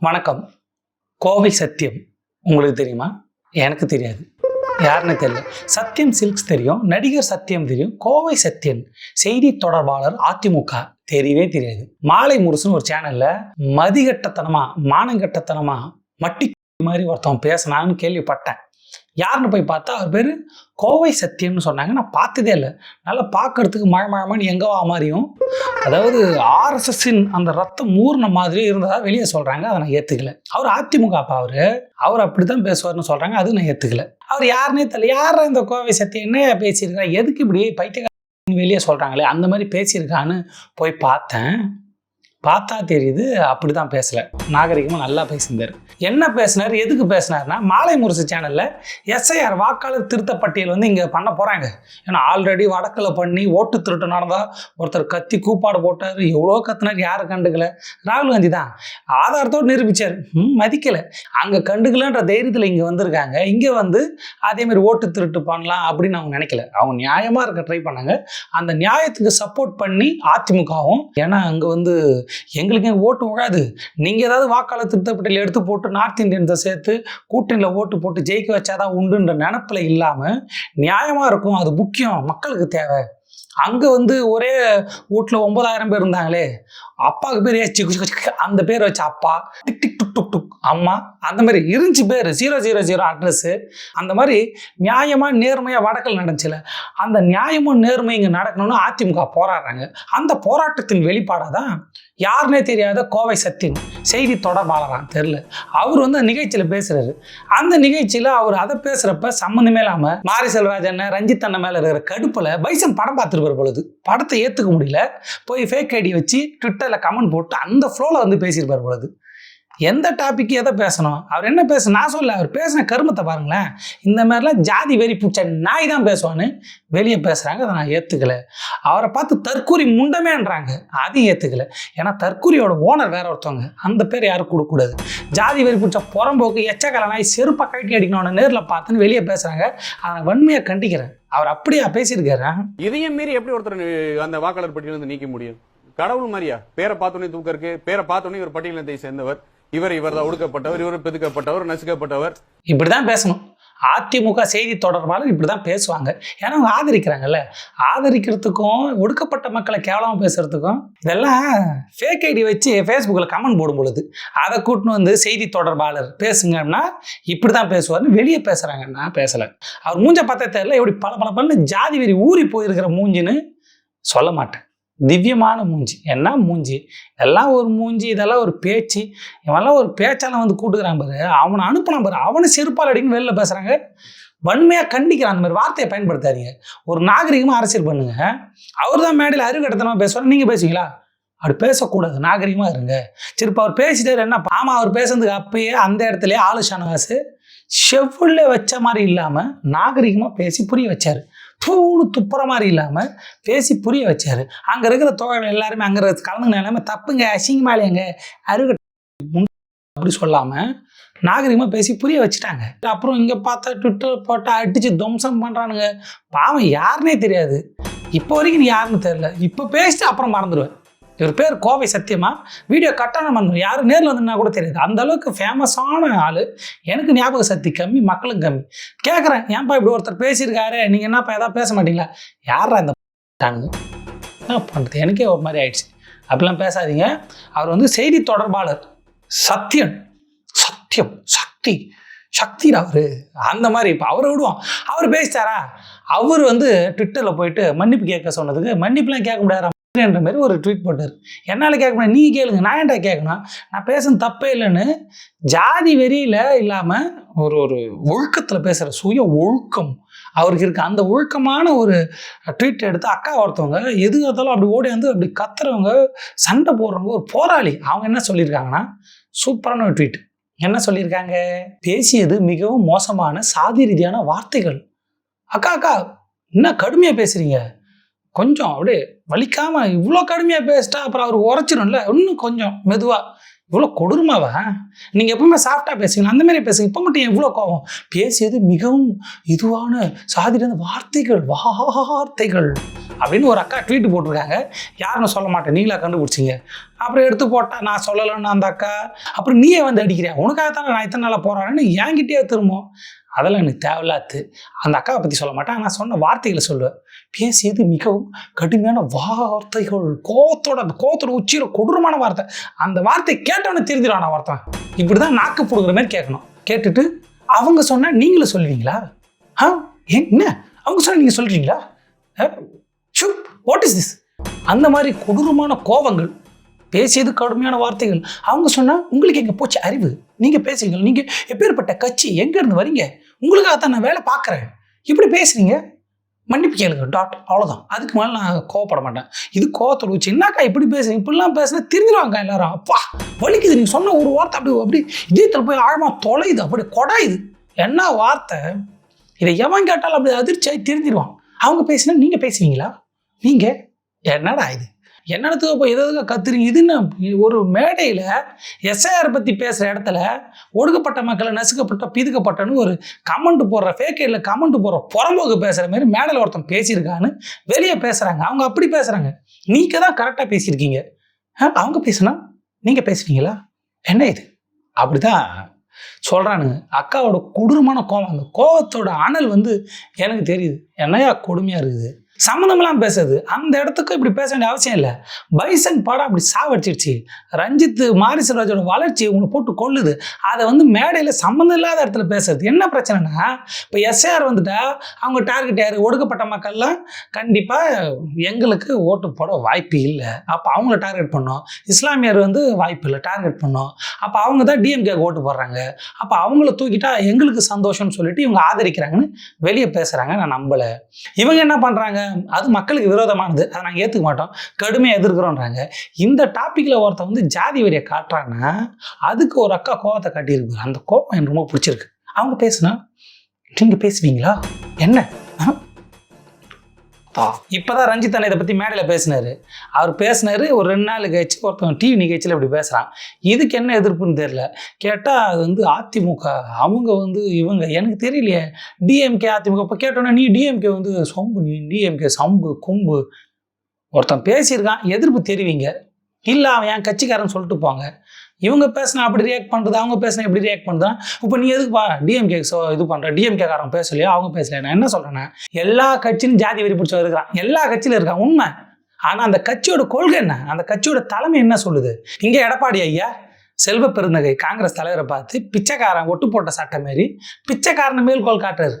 வணக்கம். கோவை சத்தியம் உங்களுக்கு தெரியுமா? எனக்கு தெரியாது. யாருன்னு தெரியல. சத்யம் சில்க்ஸ் தெரியும் நடிகர் சத்யம் தெரியும் கோவை சத்யன் செய்தி தொடர்பாளர் அதிமுக தெரியவே தெரியாது. மாலை முரசுன்னு ஒரு சேனல்ல மதிகட்டத்தனமா மானங்கட்டத்தனமா மட்டி மாதிரி ஒருத்தன் பேசினான்னு கேள்விப்பட்டேன். யாருன்னு போய் பார்த்தா அவர் பேர் கோவை சத்தியம்னு சொன்னாங்க. நான் பார்த்ததே இல்லை. நல்லா பார்க்கறதுக்கு மழை மழமன்னு எங்கவா மாதிரியும். அதாவது ஆர்எஸ்எஸ்ஸின் அந்த ரத்தம் ஊர்ன மாதிரி இருந்ததாக வெளியே சொல்கிறாங்க அதை நான் ஏற்றுக்கல அவர் அதிமுக அப்பா அவர். அவர் அப்படி தான் பேசுவார்னு சொல்கிறாங்க அது நான் ஏற்றுக்கல அவர் யாருன்னே தெரியல. யார் இந்த கோவை சத்தியம்? என்ன எதுக்கு இப்படி பைத்தியக்காரன் வெளியே சொல்கிறாங்களே அந்த மாதிரி பேசியிருக்கான்னு போய் பார்த்தேன். பார்த்தா தெரியுது அப்படி தான் பேசலை. நாகரிகமாக நல்லா பேசியிருந்தார். என்ன பேசினார் எதுக்கு பேசினார்னா மாலை முரசு சேனலில் எஸ்ஐஆர் வாக்காளர் திருத்த பட்டியல் வந்து இங்கே பண்ண போகிறாங்க ஏன்னா ஆல்ரெடி வடக்கில் பண்ணி ஓட்டு திருட்டு நடந்தால் ஒருத்தர் கத்தி கூப்பாடு போட்டார். எவ்வளோ கத்துனார் யாரும் கண்டுக்கல? ராகுல் காந்தி தான். ஆதாரத்தோடு நிரூபித்தார் ம் மதிக்கலை. அங்கே கண்டுக்கலன்ற தைரியத்தில் இங்கே வந்திருக்காங்க. இங்கே வந்து அதேமாதிரி ஓட்டு திருட்டு பண்ணலாம் அப்படின்னு அவங்க நினைக்கல. அவங்க நியாயமாக இருக்க ட்ரை பண்ணாங்க. அந்த நியாயத்துக்கு சப்போர்ட் பண்ணி அதிமுகவும் ஏன்னா அங்கே வந்து எங்களுக்கு ஓட்டு உழாது நீங்கள் ஏதாவது வாக்காளர் திருத்தப்பட்டியில் எடுத்து போட்டு நார்த் இந்தியன்ஸை சேர்த்து கூட்டணியில் ஓட்டு போட்டு ஜெயிக்க வச்சாதான் உண்டுன்ற நினப்பில் இல்லாமல் நியாயமாக இருக்கும். அது முக்கியம். மக்களுக்கு தேவை. அங்கே வந்து ஒரே வீட்டில் ஒன்பதாயிரம் பேர் இருந்தாங்களே அப்பாவுக்கு பேர் ஏச்சி அந்த பேர் வச்சு அப்பா டிக் டிக் டுக் டுக் டுக் அம்மா அந்த மாதிரி இருந்துச்சு பேர் ஜீரோ ஜீரோ ஜீரோ அட்ரஸ்ஸு அந்த மாதிரி நியாயமாக நேர்மையாக வடக்கல் நடந்துச்சுல அந்த நியாயமும் நேர்மை இங்கே நடக்கணும்னு அதிமுக போராடுறாங்க. அந்த போராட்டத்தின் வெளிப்பாடாக தான் யாருனே தெரியாத கோவை சத்தின் செய்தி தொடர்பாளரான் தெரில அவர் வந்து அந்த நிகழ்ச்சியில் பேசுகிறாரு அந்த நிகழ்ச்சியில் அவர் அதை பேசுகிறப்ப சம்மந்தமே இல்லாமல் மாரி செல்வராஜன் ரஞ்சித் அண்ணன் மேலே இருக்கிற கடுப்பில் பைசன் படம் பார்த்துருப்பார் பொழுது. படத்தை ஏற்றுக்க முடியல. போய் ஃபேக் ஐடி வச்சு ட்விட்டரில் கமெண்ட் போட்டு அந்த ஃப்ளோவில் வந்து பேசியிருப்பார் பொழுது. எந்த டாபிக் எதை பேசணும். அவர் என்ன பேச நான் சொல்ல அவர் பேசின கருமத்தை பாருங்களேன். இந்த மாதிரிலாம் ஜாதி வெறி பூச்ச நாய் தான் பேசுவான்னு வெளியே பேசுகிறாங்க அதை நான் ஏற்றுக்கல அவரை பார்த்து தற்கூரி முண்டமேன்றாங்க. அதையும் ஏற்றுக்கல ஏன்னா தற்கூரியோட ஓனர் வேற ஒருத்தவங்க. அந்த பேர் யாரும் கொடுக்கக்கூடாது. ஜாதி வெறி பூச்ச புறம்போக்கு எச்சக்கல நாய் செருப்பாக கழட்டி அடிக்கணும்னு நேரில் பார்த்துன்னு வெளியே பேசுகிறாங்க அதை வன்மையாக கண்டிக்கிறேன். அவர் அப்படியா பேசியிருக்காரு? இதையும் மீறி எப்படி ஒருத்தர் அந்த வாக்காளர் பட்டியலிருந்து நீக்க முடியும்? கடவுள் மாதிரியா? பேரை பார்த்தோன்னே தூக்க இருக்கு. பேரை பார்த்தோன்னே இவர் பட்டியலினத்தை சேர்ந்தவர். இவர் இவர் தான் ஒடுக்கப்பட்டவர் இவர் பெதுக்கப்பட்டவர் நசுக்கப்பட்டவர். இப்படி தான் பேசணும். அதிமுக செய்தி தொடர்பாளர் இப்படி தான் பேசுவாங்க. ஏன்னா அவங்க ஆதரிக்கிறாங்கல்ல. ஆதரிக்கிறதுக்கும் ஒடுக்கப்பட்ட மக்களை கேவலமாக பேசுறதுக்கும் இதெல்லாம் ஃபேக் ஐடி வச்சு ஃபேஸ்புக்கில் கமெண்ட் போடும் பொழுது அதை கூட்டின்னு வந்து செய்தி தொடர்பாளர் பேசுங்கன்னா இப்படி தான் பேசுவார்னு வெளியே பேசுகிறாங்க நான் பேசலை. அவர் மூஞ்ச பார்த்தா தெரியல எப்படி பல பல பல ஜாதி வெறி ஊறி போயிருக்கிற மூஞ்சின்னு சொல்ல மாட்டேன். திவ்யமான மூஞ்சி. என்ன மூஞ்சி? இதெல்லாம் ஒரு மூஞ்சி இதெல்லாம் ஒரு பேச்சு. இவெல்லாம் ஒரு பேச்சால் வந்து கூட்டுக்கிறான் பாரு. அவனை அனுப்பலாம் பாரு. அவனை செருப்பால் அடிக்கணும் வெளில பேசுகிறாங்க வன்மையாக கண்டிக்கிறான் அந்த மாதிரி வார்த்தையை பயன்படுத்தாதீங்க. ஒரு நாகரிகமாக அரசியல் பண்ணுங்க. அவர் தான் மேடையில் அறிவுகட்டத்தனமாக பேசுவார். நீங்கள் பேசுவீங்களா? அப்படி பேசக்கூடாது. நாகரிகமாக இருங்க. சரி இப்போ அவர் பேசிட்டார் என்ன? பாமா அவர் பேசுறதுக்கு அப்பயே அந்த இடத்துலயே ஆளு ஷானவாஸ் செவ்வொல்ல வச்ச மாதிரி இல்லாமல் நாகரிகமாக பேசி புரிய வச்சார். தூணு துப்புற மாதிரி இல்லாமல் பேசி புரிய வச்சார். அங்கே இருக்கிற தோழர்கள் எல்லாருமே அங்கே இருக்கிற கலந்துங்க எல்லாமே தப்புங்க அசிங்கமா இல்லையங்க அருகட்ட அப்படி சொல்லாமல் நாகரிகமாக பேசி புரிய வச்சுட்டாங்க. அப்புறம் இங்கே பார்த்தா ட்விட்டர் போட்டு அடித்து துவம்சம் பண்ணுறானுங்க பாவம் யாருனே தெரியாது. இப்போ வரைக்கும் நீ யாருன்னு தெரியல. இப்போ பேசிட்டு அப்புறம் மறந்துடுவேன் இவர் பேர் கோவை சத்தியமா வீடியோ கட்டான மந்தம் யாரும் நேரில் வந்துன்னா கூட தெரியாது. அந்த அளவுக்கு ஃபேமஸான ஆள். எனக்கு ஞாபக சக்தி கம்மி மக்களும் கம்மி. கேட்குறேன் ஏன்பா இப்படி ஒருத்தர் பேசியிருக்காரு? நீங்கள் என்னப்பா எதாவது பேச மாட்டீங்களா? யாரா இந்த என்ன பண்ணுறது எனக்கே ஒரு மாதிரி ஆயிடுச்சு. அப்படிலாம் பேசாதீங்க. அவர் வந்து செய்தி தொடர்பாளர். சத்தியன் சத்தியம் சக்தி. சக்தி அவர். அந்த மாதிரி இப்போ அவரை விடுவோம். அவர் பேசிட்டாரா? அவர் வந்து ட்விட்டரில் போயிட்டு மன்னிப்பு கேட்க சொன்னதுக்கு மன்னிப்புலாம் கேட்க முடியாதா? என்ற மாதிரி ஒரு ட்வீட் போட்டார். என்னால் கேட்க முடியாது நீங்கள் கேளுங்க. நான் ஏன்டா கேட்கணும்? நான் பேசுன தப்பே இல்லைன்னு ஜாதி வெறியில் இல்லாமல் ஒரு ஒரு ஒழுக்கத்தில் பேசுகிற சுய ஒழுக்கம் அவருக்கு இருக்க. அந்த ஒழுக்கமான ஒரு ட்வீட் எடுத்து அக்கா ஒருத்தவங்க எது இருந்தாலும் அப்படி ஓடி வந்து அப்படி கத்துறவங்க சண்டை போடுறவங்க ஒரு போராளி. அவங்க என்ன சொல்லியிருக்காங்கன்னா சூப்பரான ஒரு ட்வீட் என்ன சொல்லியிருக்காங்க? பேசியது மிகவும் மோசமான சாதி ரீதியான வார்த்தைகள். அக்கா அக்கா என்ன கடுமையாக பேசுகிறீங்க கொஞ்சம் அப்படியே வலிக்காம இவ்வளோ கடுமையாக பேசிட்டா அப்புறம் அவர் உரைச்சிடும்ல இன்னும் கொஞ்சம் மெதுவாக இவ்வளோ கொடுமாவா நீங்கள் எப்பவுமே சாஃப்டாக பேசுங்க அந்த மாதிரி பேசுங்க. இப்போ மட்டும் எவ்வளோ கோவம்? பேசியது மிகவும் இதுவான சாதியான வார்த்தைகள் வார்த்தைகள் அப்படின்னு ஒரு அக்கா ட்வீட் போட்டிருக்காங்க. யாருன்னு சொல்ல மாட்டேன். நீங்களா கண்டுபிடிச்சிங்க. அப்புறம் எடுத்து போட்டால் நான் சொல்லலைன்னு அந்த அக்கா. அப்புறம் நீயே வந்து அடிக்கிறியா? உனக்காக தானே நான் இத்தனை நாளாக போகிறான்னு என்கிட்டயே திரும்பும். அதெல்லாம் எனக்கு தேவையில்லாத்து. அந்த அக்காவை பற்றி சொல்ல மாட்டேன். நான் சொன்ன வார்த்தைகளை சொல்லுவேன். பேசியது மிகவும் கடுமையான வார்த்தைகள் கோத்தோட அந்த கோத்தோட உச்சியில் கொடூரமான வார்த்தை. அந்த வார்த்தை கேட்டவனே தெரிஞ்சிடும் வார்த்தை இப்படி தான் நாக்கு பிடுங்குற மாதிரி கேட்கணும். கேட்டுட்டு அவங்க சொன்னால் நீங்களும் சொல்லுவீங்களா? ஆ? என்ன? அவங்க சொன்னால் நீங்கள் சொல்கிறீங்களா வாட் இஸ் திஸ் அந்த மாதிரி கொடூரமான கோபங்கள் பேசியது கடுமையான வார்த்தைகள் அவங்க சொன்னால் உங்களுக்கு எங்கே போச்சு அறிவு? நீங்கள் பேசுங்க நீங்கள் எப்பேற்பட்ட கட்சி எங்கேருந்து வரீங்க? உங்களுக்காக தான் நான் வேலை பார்க்குறேன். இப்படி பேசுகிறீங்க மன்னிப்பு கேளுங்க டாட் அவ்வளோதான் அதுக்கு மேலே நான் கோவப்பட மாட்டேன். இது கோவத்தோட வச்சு என்னக்கா இப்படி பேசுறீங்க? இப்படிலாம் பேசுனா திருந்துருவாங்க எல்லாரும். அப்பா வலிக்குது. நீங்கள் சொன்ன ஒரு வார்த்தை அப்படி அப்படி இதயத்தில் போய் ஆழமாக தொலையுது. அப்படி கொடாயுது. என்ன வார்த்தை? இதை எவன் கேட்டாலும் அப்படி அதிர்ச்சியாகி திருந்திடுவான் அவங்க பேசினா நீங்கள் பேசுவீங்களா? நீங்கள் என்னடா இது? என்னத்துக்கு போய் எதாவது கத்துறீங்க. இது என்ன? ஒரு மேடையில் எஸ்ஐஆர் பற்றி பேசுகிற இடத்துல ஒடுக்கப்பட்ட மக்களை நசுக்கப்பட்ட பிதுக்கப்பட்டன்னு ஒரு கமெண்ட் போடுற ஃபேக்கையில் கமெண்ட் போடுற புறம்போக்கு பேசுகிற மாதிரி மேடையில் ஒருத்தன் பேசியிருக்கான்னு வெளியே பேசுகிறாங்க அவங்க அப்படி பேசுகிறாங்க நீங்கள் தான் கரெக்டாக பேசியிருக்கீங்க. ஆ, அவங்க பேசுனா நீங்கள் பேசுவீங்களா? என்ன இது? அப்படிதான் சொல்கிறானுங்க அக்காவோட கொடூரமான கோவம். அந்த கோவத்தோட அனல் வந்து எனக்கு தெரியுது. என்னையா கொடுமையாக இருக்குது. சம்மந்தமெல்லாம் பேசுது. அந்த இடத்துக்கு இப்படி பேச வேண்டிய அவசியம் இல்லை. பைசன் படம் அப்படி சாவடிச்சிருச்சு. ரஞ்சித் மாரிசராஜோட வளர்ச்சி உங்களை போட்டு கொள்ளுது. அதை வந்து மேடையில் சம்மந்தம் இல்லாத இடத்துல பேசுறது. என்ன பிரச்சனைனா இப்போ எஸ்ஏஆர் வந்துட்டா அவங்க டார்கெட் யார்? ஒடுக்கப்பட்ட மக்கள்லாம் கண்டிப்பாக எங்களுக்கு ஓட்டு போட வாய்ப்பு இல்லை. அப்போ அவங்கள டார்கெட் பண்ணோம். இஸ்லாமியர் வந்து வாய்ப்பு இல்லை டார்கெட் பண்ணோம். அப்போ அவங்க தான் டிஎம்கே ஓட்டு போடுறாங்க. அப்போ அவங்கள தூக்கிட்டா எங்களுக்கு சந்தோஷம்னு சொல்லிட்டு இவங்க ஆதரிக்கிறாங்கன்னு வெளியே பேசுகிறாங்க நான் நம்பலை. இவங்க என்ன பண்ணுறாங்க அது மக்களுக்கு விரோதமானது. அதை நாங்கள் ஏற்றுக்க மாட்டோம். கடுமையாக எதிர்க்கிறோன்றாங்க. இந்த டாப்பிக்கில் ஒருத்தன் வந்து ஜாதி வரியை காட்டுறாங்கன்னா அதுக்கு ஒரு அக்கா கோவத்தை காட்டியிருக்கு அந்த கோவம் எனக்கு ரொம்ப பிடிச்சிருக்கு. அவங்க பேசுனா நீங்கள் பேசுவீங்களா? என்ன? இப்போதான் ரஞ்சித் அண்ணன் இதை பற்றி மேடையில் பேசினாரு. அவர் பேசினார் ஒரு ரெண்டு நாள் கழிச்சு ஒருத்தவங்க டிவி நிகழ்ச்சியில் இப்படி பேசுகிறான் இதுக்கு என்ன எதிர்ப்புன்னு தெரியல. கேட்டால் அது வந்து அதிமுக அவங்க வந்து இவங்க எனக்கு தெரியலையே. டிஎம்கே அதிமுக இப்போ கேட்டோன்னா நீ டிஎம்கே வந்து சொம்பு நீ டிஎம்கே சம்பு கொம்பு. ஒருத்தன் பேசியிருக்கான் எதிர்ப்பு தெரிவிங்க. இல்லை அவன் என் கட்சிக்காரன் சொல்லிட்டு போங்க இவங்க பேசினா அப்படி ரியாக்ட் பண்ணுறது அவங்க பேசினா எப்படி ரியாக்ட் பண்ணுறான் இப்போ நீ எதுக்குப்பா டிஎம்கே ஸோ இது பண்ணுற டிஎம்கேக்காரன் பேசலையோ? அவங்க பேசலையா? நான் என்ன சொல்கிறேன்னா எல்லா கட்சியும் ஜாதி வெறி பிடிச்சவன் இருக்கிறான். எல்லா கட்சியிலும் இருக்கான். உண்மை. ஆனால் அந்த கட்சியோட கொள்கை என்ன? அந்த கட்சியோட தலைமை என்ன சொல்லுது? இங்கே எடப்பாடி ஐயா செல்வ பெருந்தகை காங்கிரஸ் தலைவரை பார்த்து பிச்சைக்காரன் ஒட்டு போட்ட சட்டை மாரி பிச்சைக்காரனை மேல்கோள் காட்டுறாரு.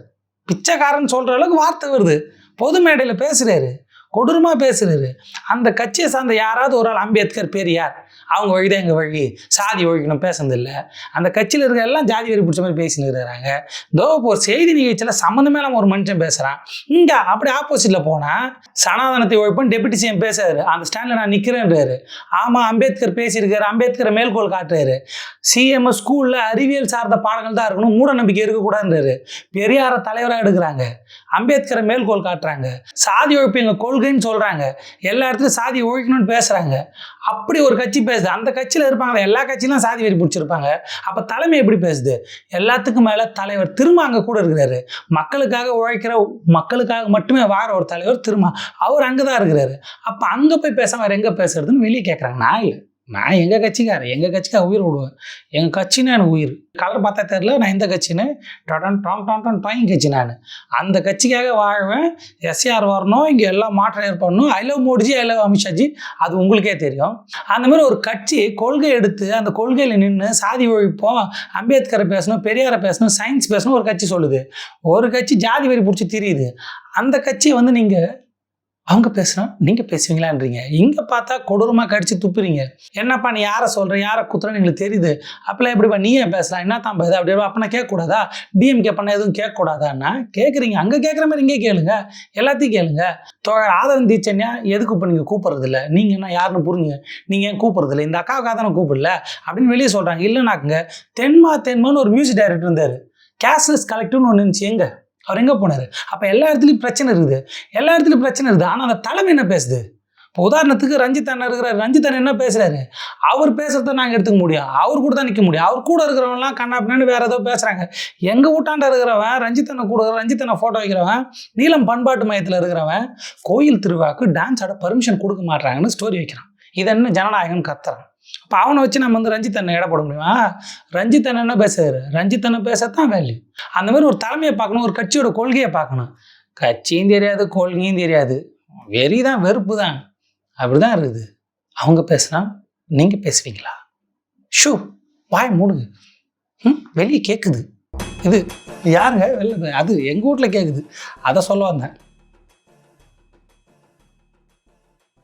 பிச்சைக்காரன் சொல்கிற அளவுக்கு வார்த்தை வருது. பொது மேடையில் பேசுகிறாரு கொடூரமாக பேசுறாரு அந்த கட்சியை சார்ந்த யாராவது ஒரு ஆள் அம்பேத்கர் பெரியார் அவங்க வழி தான் எங்கள் வழி. சாதி ஒழிக்கணும் பேசுனதில்லை. அந்த கட்சியில் இருக்கிற எல்லாம் ஜாதி வெறி பிடிச்ச மாதிரி பேசின்னு இருக்கிறாங்க. தோ இப்போ ஒரு செய்தி நிகழ்ச்சியில் சம்மந்தமே இல்லாமல் ஒரு மனுஷன் பேசுகிறான் இங்கே அப்படி ஆப்போசிட்டில் போனால் சனாதனத்தை ஒழிப்புன்னு டெபுட்டி சிஎம் பேசுறாரு. அந்த ஸ்டாண்டில் நான் நிற்கிறேன்றாரு ஆமாம் அம்பேத்கர் பேசியிருக்காரு. அம்பேத்கரை மேல்கோள் காட்டுறாரு. சிஎம் ஸ்கூலில் அறிவியல் சார்ந்த பாடங்கள் தான் இருக்கணும். மூட நம்பிக்கை இருக்கக்கூடாதுன்றாரு. பெரியாரை தலைவராக எடுக்கிறாங்க. அம்பேத்கரை மேல்கோள் காட்டுறாங்க. சாதி ஒழிப்பு எங்கள் கொள்கைன்னு சொல்கிறாங்க எல்லா இடத்துலையும் சாதி ஒழிக்கணும்னு பேசுகிறாங்க அப்படி ஒரு கட்சி பேசுது. அந்த கட்சியில் இருப்பாங்க எல்லா கட்சியிலும் சாதி வெறி பிடிச்சிருப்பாங்க. அப்போ தலைமை எப்படி பேசுது? எல்லாத்துக்கும் மேலே தலைவர் திரும்ப அங்கே கூட இருக்கிறாரு. மக்களுக்காக உழைக்கிற மக்களுக்காக மட்டுமே வார ஒரு தலைவர் திரும்ப அவர் அங்கே தான் இருக்கிறாரு. அப்போ அங்கே போய் பேசாமல் எங்கே பேசுறதுன்னு வெளியே கேட்குறாங்க நான் இல்லை. நான் எங்கள் கட்சிக்காரன் எங்கள் கட்சிக்காக உயிர் விடுவேன் எங்கள் கட்சின்னு எனக்கு உயிர். கலர் பார்த்தா தெரில நான் இந்த கட்சின்னு டொடன் டான் டான் டான் டாயின் கட்சி நான். அந்த கட்சிக்காக வாழ்வேன் எஸ்ஆர் வரணும் இங்கே எல்லாம் மாற்றம் ஏற்படணும். I love Modiji I love Amit Shahji அது உங்களுக்கே தெரியும். அந்த மாதிரி ஒரு கட்சி கொள்கை எடுத்து அந்த கொள்கையில் நின்று சாதி ஒழிப்போம் அம்பேத்கரை பேசணும் பெரியாரை பேசணும் சயின்ஸ் பேசணும் ஒரு கட்சி சொல்லுது. ஒரு கட்சி ஜாதி வெறி பிடிச்சி தெரியுது. அந்த கட்சியை வந்து நீங்கள் அவங்க பேசுனா நீங்கள் பேசுவீங்களான்றீங்க. இங்கே பார்த்தா கொடூரமாக கடிச்சு துப்புறீங்க. என்னப்பா நீ யாரை சொல்கிறேன் யாரை குத்துறன்னு எங்களுக்கு தெரியுது. அப்பெல்லாம் எப்படிப்பா நீ ஏன் பேசலாம் என்ன தான் பேச அப்படி அப்பனா கேட்கக்கூடாதா? டிஎம்கே பண்ண எதுவும் கேட்கக்கூடாதான்னா கேட்குறீங்க அங்கே கேட்குற மாதிரி இங்கே கேளுங்க. எல்லாத்தையும் கேளுங்க. தோழர் ஆதரவு தீச்சன்யா எதுக்கு இப்போ நீங்கள் கூப்பிட்றது இல்லை நீங்கள் என்ன யாருன்னு புரிஞ்சுங்க. நீங்கள் ஏன் கூப்பிட்றதில்ல? இந்த அக்காவுக்காக தானே கூப்பிடல? அப்படின்னு வெளியே சொல்கிறாங்க இல்லைனாக்குங்க தென்மா தென்மான்னு ஒரு மியூசிக் டைரக்டர் இருந்தார். கேஷ்லெஸ் கலெக்டிவ்னு ஒன்று இருந்துச்சு. எங்கே? அவர் எங்கே போனார்? அப்போ எல்லா இடத்துலையும் பிரச்சனை இருக்குது. எல்லா இடத்துலையும் பிரச்சனை இருக்குது. ஆனால் அந்த தலைமை என்ன பேசுது? இப்போ உதாரணத்துக்கு ரஞ்சித் அண்ணன் இருக்கிறார். ரஞ்சித் அண்ணன் என்ன பேசுகிறாரு அவர் பேசுகிறத நாங்கள் எடுத்துக்க முடியும். அவர் கூட தான் நிற்க முடியும். அவர் கூட இருக்கிறவங்களாம் கண்ணா பின்னாடி வேறு ஏதோ பேசுகிறாங்க எங்கள் வீட்டாண்ட இருக்கிறவன் ரஞ்சித் அண்ணன் கூட ரஞ்சித் அண்ணன் ஃபோட்டோ வைக்கிறவன் நீளம் பண்பாட்டு மையத்தில் இருக்கிறவன் கோயில் திருவிழாக்கு டான்ஸ் ஆட பர்மிஷன் கொடுக்க மாட்டாங்கன்னு ஸ்டோரி வைக்கிறான். இது என்ன ஜனநாயகம் கத்துறான். அப்போ அவனை வச்சு நம்ம வந்து ரஞ்சித் அண்ணன் எடை போட முடியுமா? ரஞ்சித் அண்ணன் என்ன பேசுறாரு ரஞ்சித் அண்ணன் பேசத்தான் வேல்யூ அந்த மாதிரி ஒரு தலைமையை பார்க்கணும் ஒரு கட்சியோட கொள்கையை பார்க்கணும். கட்சியும் தெரியாது கொள்கையும் தெரியாது. வெறி தான் வெறுப்பு தான் அப்படிதான் இருக்குது. அவங்க பேசுனா நீங்கள் பேசுவீங்களா? ஷூ வாய் மூடுங்க. ம் வெளியே கேட்குது இது யாருங்க? வெளில அது எங்கள் வீட்டில் கேட்குது அதை சொல்ல வந்தேன்.